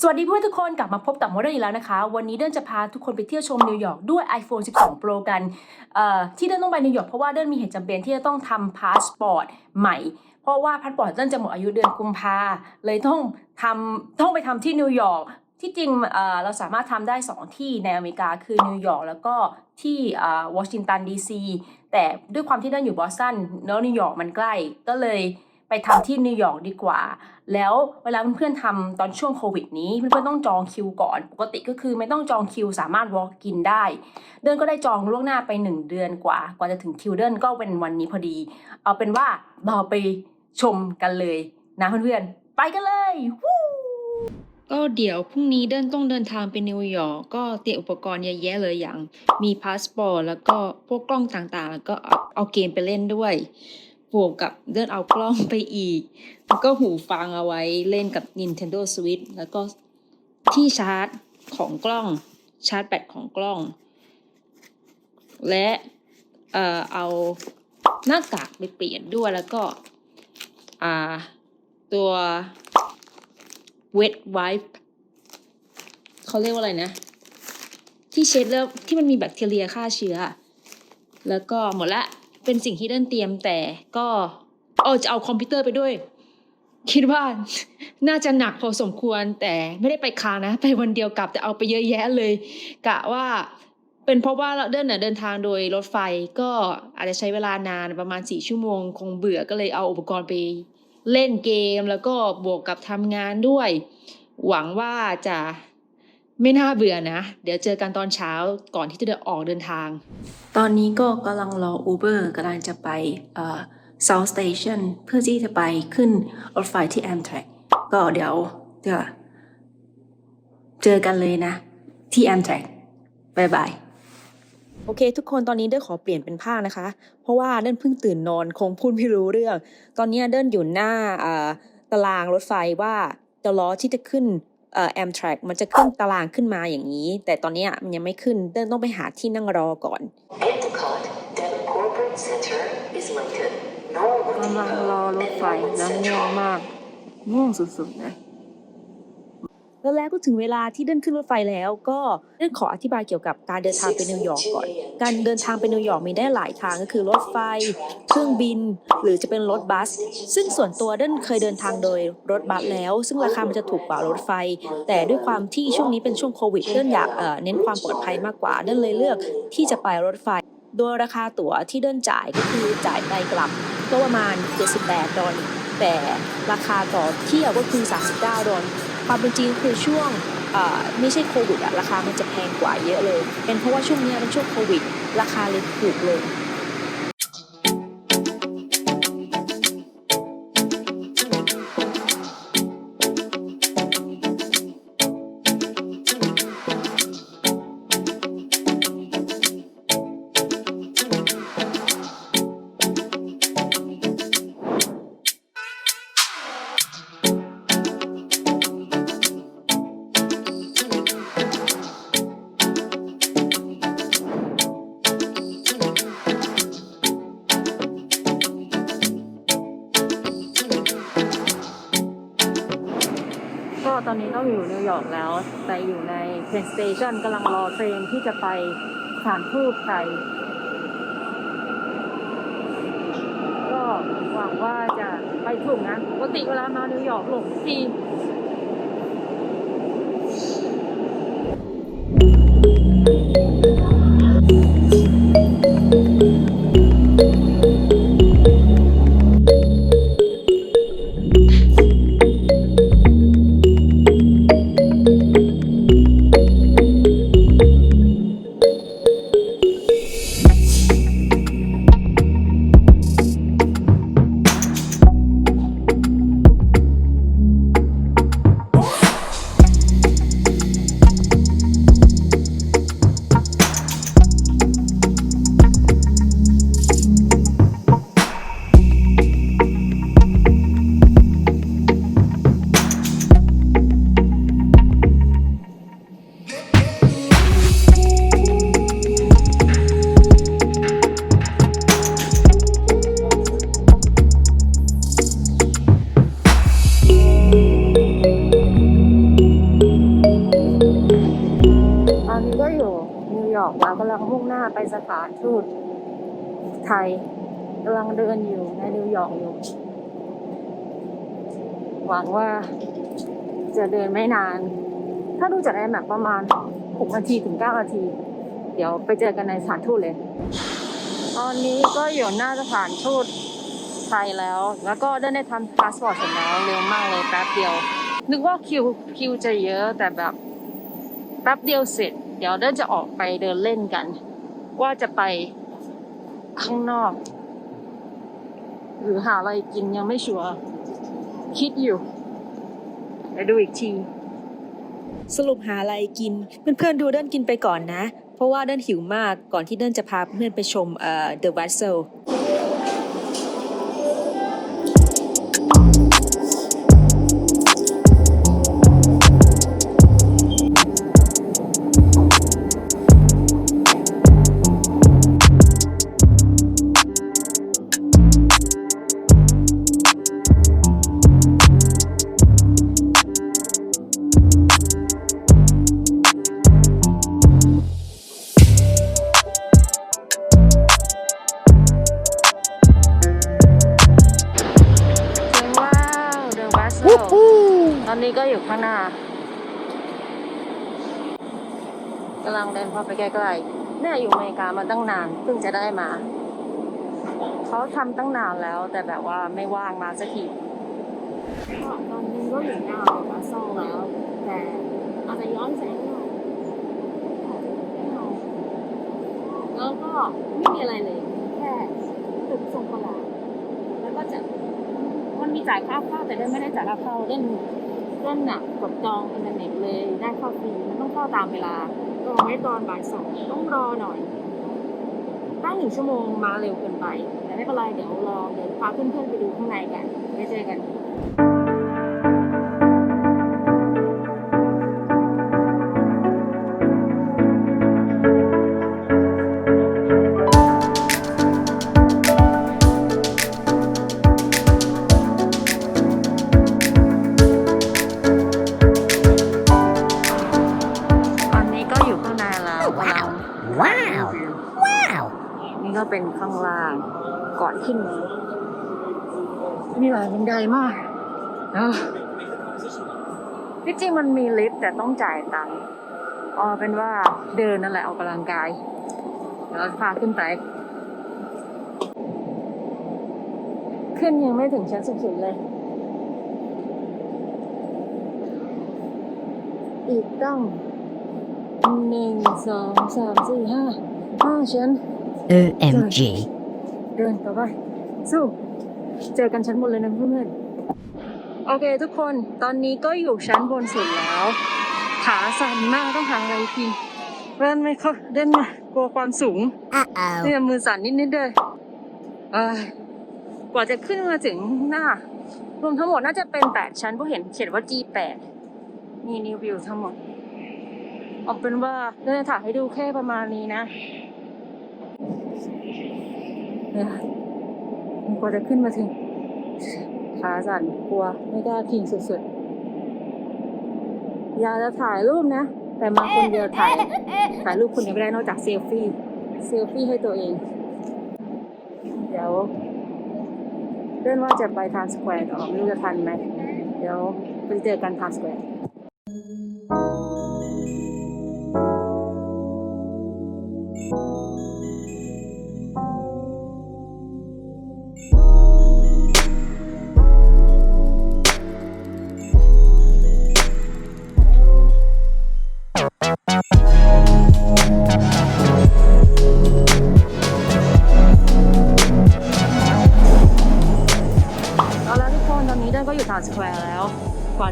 สวัสดีเพื่อนทุกคนกลับมาพบกับโมเดลอีกแล้วนะคะ วันนี้เดินจะพาทุกคนไปเที่ยวชมนิวยอร์กด้วย iPhone 12 Pro กันที่เดินต้องไปนิวยอร์กเพราะว่าเดินมีเหตุจำเป็นที่จะต้องทำพาสปอร์ตใหม่ เพราะว่าพาสปอร์ตเดินจะหมดอายุเดือนกุมภาเลยต้องทำต้องไปทำที่นิวยอร์กที่จริงเราสามารถทำได้ 2 ที่ในอเมริกาคือนิวยอร์กแล้วก็ที่วอชิงตันดีซีแต่ด้วยความที่เดินอยู่บอสตันแล้วนิวยอร์กมันใกล้ก็เลย ทำที่นิวยอร์กดีกว่า แล้วเวลาเพื่อนๆทำตอนช่วงโควิดนี้ เพื่อนๆต้องจองคิวก่อน ปกติก็คือไม่ต้องจองคิวสามารถ walk in ได้ เดินก็ได้จองล่วงหน้าไป 1 เดือนกว่า กว่าจะถึงคิวเดินก็เป็นวันนี้พอดี เอาเป็นว่าเราไปชมกันเลยนะเพื่อนๆ ไปกันเลยก็เดี๋ยวพรุ่งนี้เดินต้องเดินทางไปนิวยอร์กก็เตรียมอุปกรณ์เยอะแยะเลยอย่าง มีพาสปอร์ตแล้วก็พวกกล้องต่างๆ แล้วก็เอาเกมไปเล่นด้วย บวกกับเดินเอากล้องไปอีก แล้วก็หูฟังเอาไว้เล่นกับ Nintendo Switch แล้วก็ที่ชาร์จของกล้องชาร์จแบตของกล้อง และเอ่อเอาหน้ากากไปเปลี่ยนด้วยแล้วก็อ่าตัว wet wipe เขาเรียกว่าอะไรนะ ที่เช็ดแล้วที่มันมีแบคทีเรียฆ่าเชื้อ แล้วก็หมดละ เป็นสิ่งที่เดินเตรียมแต่ก็เออจะเอาคอมพิวเตอร์ไปด้วย คิดว่าน่าจะหนักพอสมควรแต่ไม่ได้ไปคานะ ไปวันเดียวกลับแต่เอาไปเยอะแยะเลย กะว่าเป็นเพราะว่าเราเดินเน่ะเดินทางโดยรถไฟก็อาจจะใช้เวลานานประมาณสี่ชั่วโมง คงเบื่อก็เลยเอาอุปกรณ์ไปเล่นเกมแล้วก็บวกกับทำงานด้วย หวังว่าจะ ไม่น่าเบื่อนะ เดี๋ยวเจอกันตอนเช้าก่อนที่จะออกเดินทาง ตอนนี้ก็กำลังรอ Uber กำลังจะไปเอ่อ South Station เพื่อที่จะไปขึ้นรถไฟที่ Amtrak ก็เดี๋ยวเดี๋ยวเจอกันเลยนะ ที่ Amtrak บ๊ายบายโอเค ทุกคนตอนนี้เดินขอเปลี่ยนเป็นภาคนะคะ เพราะว่าเดินเพิ่งตื่นนอนคงพูดไม่รู้เรื่อง ตอนนี้เดินอยู่หน้าอ่าตารางรถไฟว่าจะล้อที่จะขึ้น เอ่อ Amtrak มันจะขึ้นตารางขึ้นมาอย่างนี้ แต่ตอนนี้มันยังไม่ขึ้นเดินต้องไปหาที่นั่งรอก่อน Endicott, Devon Corporate Center is Lincoln. Norwood กำลังรอรถไฟแล้วง่วงมากง่วงสุดๆนะ แล้วแล้วก็ถึงเวลาที่เดินขึ้นรถไฟแล้ว ก็เดินขออธิบายเกี่ยวกับการเดินทางไปนิวยอร์กก่อน การเดินทางไปนิวยอร์กมีได้หลายทางก็คือรถไฟ เครื่องบิน หรือจะเป็นรถบัส ซึ่งส่วนตัวเดินเคยเดินทางโดยรถบัสแล้ว ซึ่งราคามันจะถูกกว่ารถไฟ แต่ด้วยความที่ช่วงนี้เป็นช่วงโควิดเดินอยากเอ่อเน้นความปลอดภัยมากกว่าเดินเลยเลือกที่จะไปรถไฟ โดยราคาตั๋วที่เดินจ่ายก็คือจ่ายไปกลับก็ประมาณ 78 ดอลลาร์แต่ราคาต่อเที่ยวก็คือ 39 ดอลลาร์ ความเป็นจริงคือช่วงไม่ใช่โควิดอะราคามันจะแพงกว่าเยอะเลย เป็นเพราะว่าช่วงนี้เป็นช่วงโควิด ราคาเลยถูกลง อยู่นิวยอร์กแล้ว แต่อยู่ในเพนสเตชันกำลังรอเทรนที่จะไปสถานทูตไทยก็หวังว่าจะไปถูกนะปกติเวลามานิวยอร์กหลงที สถานทูตไทยกำลังเดินอยู่ในนิวยอร์กอยู่ หวังว่าจะเดินไม่นาน ถ้าดูจากแอร์แมปประมาณ 6 นาทีถึง 9 นาที เดี๋ยวไปเจอกันในสถานทูตเลย ตอนนี้ก็อยู่หน้าสถานทูตไทยแล้ว แล้วก็ได้ได้ทำพาสปอร์ตเสร็จแล้วเร็วมากเลยแป๊บเดียว นึกว่าคิวคิวจะเยอะแต่แบบแป๊บเดียวเสร็จ เดี๋ยวเดินจะออกไปเดินเล่นกัน ว่าจะไปข้างนอก หรือหาอะไรกินยังไม่ชัวร์คิดอยู่ไปดูอีกทีสรุปหาอะไรกิน เพื่อนๆดูเดินกินไปก่อนนะ เพราะว่าเดินหิวมากก่อนที่เดินจะพาเพื่อนไปชมเอ่อ The Vessel ตอนนี้ก็อยู่ข้างหน้ากำลังเดินพอไปใกล้ๆเนี่ยอยู่อเมริกามาตั้งนานเพิ่งจะได้มา เขาทำตั้งนานแล้ว แต่แบบว่าไม่ว่างมาสักทีตอนนี้ก็อยู่หน้า The Vessel แล้ว แต่อาจจะย้อนแสงหน่อยแล้วก็ไม่มีอะไรเลย แค่ตึกทรงประหลาดแล้วก็จะ มีจ่ายค่าเข้าแต่เล่นไม่ได้จ่ายค่าเข้าเล่นเล่นน่ะกดจองอินเทอร์เน็ตเลยได้เข้าฟรีมันต้องเข้าตามเวลาจองไว้ตอนบ่ายสองต้องรอหน่อยตั้งหนึ่งชั่วโมงมาเร็วเกินไปแต่ไม่เป็นไรเดี๋ยวรอเดี๋ยวพาเพื่อนๆไปดูข้างในกันไปเจ แล้วกำลัง Wow! Wow! นี่ก็เป็นข้างล่าง ก่อนขึ้นมามีหลายบันไดมากเออที่จริงมันมีลิฟต์แต่ต้องจ่ายตังค์เอาเป็นว่าเดินนั่นแหละออกกำลังกาย เดี๋ยวเราพาขึ้นไป ขึ้นยังไม่ถึงชั้นสุดๆเลย อีกต้อง หนึ่งสองสามสี่ห้าห้าชั้น OMG. เดินต่อไปสู้ เจอกันชั้นบนเลยนะเพื่อนๆโอเคทุกคนตอนนี้ก็อยู่ชั้นบนสุดแล้ว ขาสั่นมากต้องหาอะไรกินเดินไม่ค่อยเดินมากลัวความสูง Uh นี่ oh. มือสั่นนิดๆเลยเอ้ยกว่าจะขึ้นมาถึงหน้ารวมทั้งหมดน่าจะเป็นแปดชั้นเพราะเห็นเขียนว่า G8 นี่นิววิวทั้งหมด เอาเป็นว่าเดินถ่ายให้ดูแค่ประมาณนี้นะเนี่ยกว่าจะขึ้นมาถึงขาสั่นกลัวไม่กล้าทิ้งสุดๆ อยากจะถ่ายรูปนะ แต่มาคนเดียวถ่าย ถ่ายรูปคนเดียวไม่ได้นอกจากเซลฟี่ เซลฟี่ให้ตัวเอง เดี๋ยวเรื่องว่าจะไปทานสแควร์ต่อไม่รู้จะทันไหม เดี๋ยวไปเจอกันทานสแควร์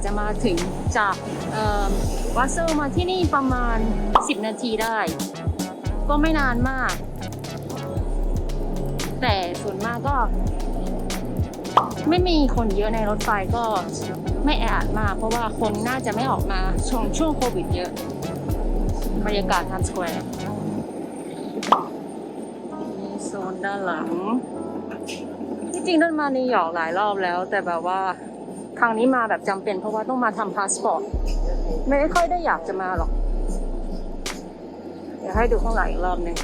จะมาถึงจากวัสเซลมาที่นี่ประมาณ 10 นาทีได้ ก็ไม่นานมาก แต่ส่วนมากก็ ไม่มีคนเยอะในรถไฟก็ไม่แออัดมาก เพราะว่าคนน่าจะไม่ออกมาช่วงช่วงโควิดเยอะ บรรยากาศทาวน์สแควร์มีโซนด้านหลัง ที่จริงเดินมานิวยอร์กหลายรอบแล้ว แต่แบบว่า ครั้งนี้มาแบบจำเป็นเพราะว่าต้องมาทำพาสปอร์ต ไม่ได้ค่อยได้อยากจะมาหรอก เดี๋ยวให้ดูข้างหลังอีกรอบหนึ่ง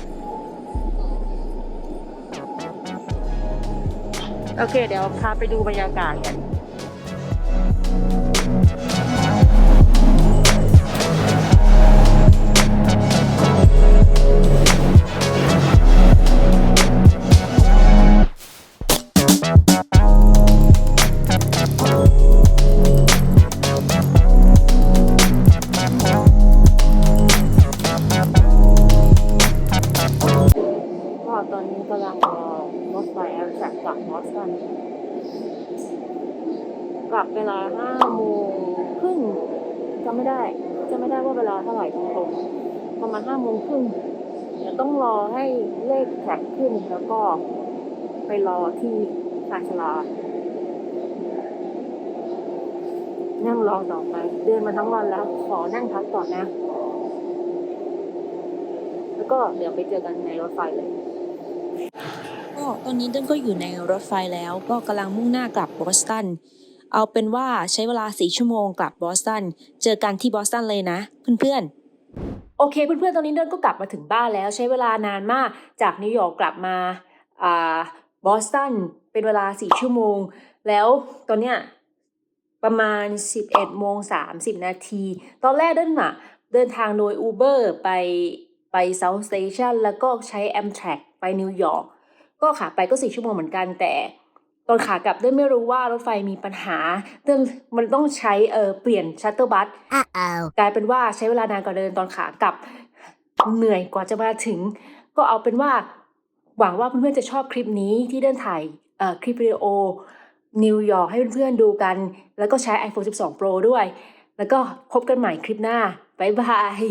โอเค เดี๋ยวพาไปดูบรรยากาศกัน รถไฟแอร์แทรกกลับบอสตันกลับเวลาห้าโมงครึ่งจำไม่ได้จำไม่ได้ว่าเวลาเท่าไหร่ตรงๆประมาณห้าโมงครึ่งเดี๋ยวต้องรอให้เลขแท็กขึ้นแล้วก็ไปรอที่ชาชลานั่งรอต่อไป เดินมาทั้งวันแล้ว ขอนั่งพักก่อนนะ แล้วก็เดี๋ยวไปเจอกันในรถไฟเลย ตอนนี้เดินก็อยู่ในรถไฟแล้วก็กำลังมุ่งหน้ากลับบอสตัน เอาเป็นว่าใช้เวลาสี่ชั่วโมงกลับบอสตัน เจอกันที่บอสตันเลยนะ เพื่อนๆโอเคเพื่อนๆ ตอนนี้เดินก็กลับมาถึงบ้านแล้วใช้เวลานานมากจากนิวยอร์กกลับมาบอสตันเป็นเวลา4ชั่วโมง แล้วตอนเนี้ยประมาณ 11โมง30 นาที ตอนแรกเดินมาเดินทางโดย Uber ไปไป South Station แล้วก็ใช้ Amtrak ไปนิวยอร์ก ก็ขาไปก็4ชั่วโมงเหมือนกันแต่ตอนขากลับเดินไม่รู้ว่ารถไฟมีปัญหาเดินมันต้องใช้เออเปลี่ยนชัตเตอร์บัส Uh oh. กลายเป็นว่าใช้เวลานานกว่าเดินตอนขากลับเหนื่อยกว่าจะมาถึง ก็เอาเป็นว่า หวังว่าเพื่อนๆจะชอบคลิปนี้ที่เดินถ่ายเอ่อคลิปวิดีโอนิวยอร์กให้เพื่อนๆดูกัน แล้วก็ใช้ iPhone 12 Pro ด้วย แล้วก็พบกันใหม่คลิปหน้า บ๊ายบาย